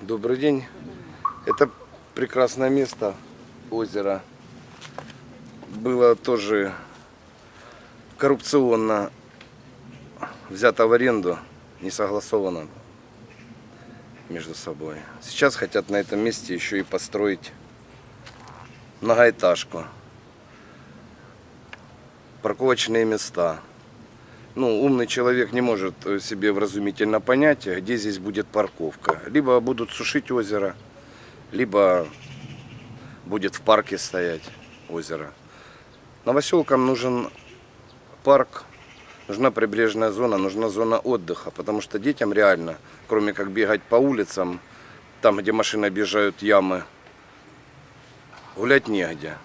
Добрый день. Это прекрасное место, озеро. Было тоже коррупционно взято в аренду, не согласовано между собой. Сейчас хотят на этом месте еще и построить многоэтажку. Парковочные места. Ну, умный человек не может э, себе вразумительно понять, где здесь будет парковка. Либо будут сушить озеро, либо будет в парке стоять озеро. Новоселкам нужен парк, нужна прибрежная зона, нужна зона отдыха, потому что детям реально, кроме как бегать по улицам, там, где машины объезжают ямы, гулять негде.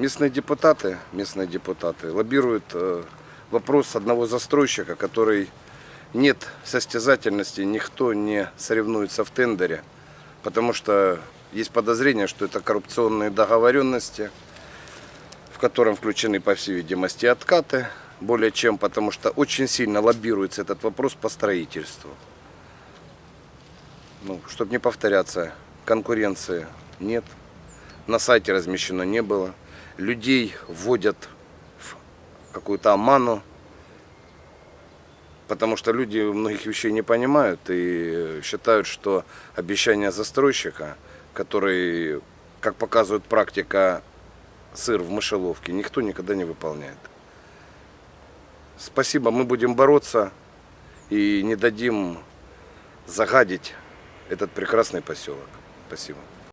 Местные депутаты, местные депутаты лоббируют э, вопрос одного застройщика, который нет состязательности, никто не соревнуется в тендере, потому что есть подозрение, что это коррупционные договоренности, в котором включены, по всей видимости, откаты, более чем, потому что очень сильно лоббируется этот вопрос по строительству. Ну, чтобы не повторяться, конкуренции нет, на сайте размещено не было, людей вводят в какую-то оману, потому что люди многих вещей не понимают и считают, что обещание застройщика, который, как показывает практика, сыр в мышеловке, никто никогда не выполняет. Спасибо, мы будем бороться и не дадим загадить этот прекрасный поселок. Спасибо.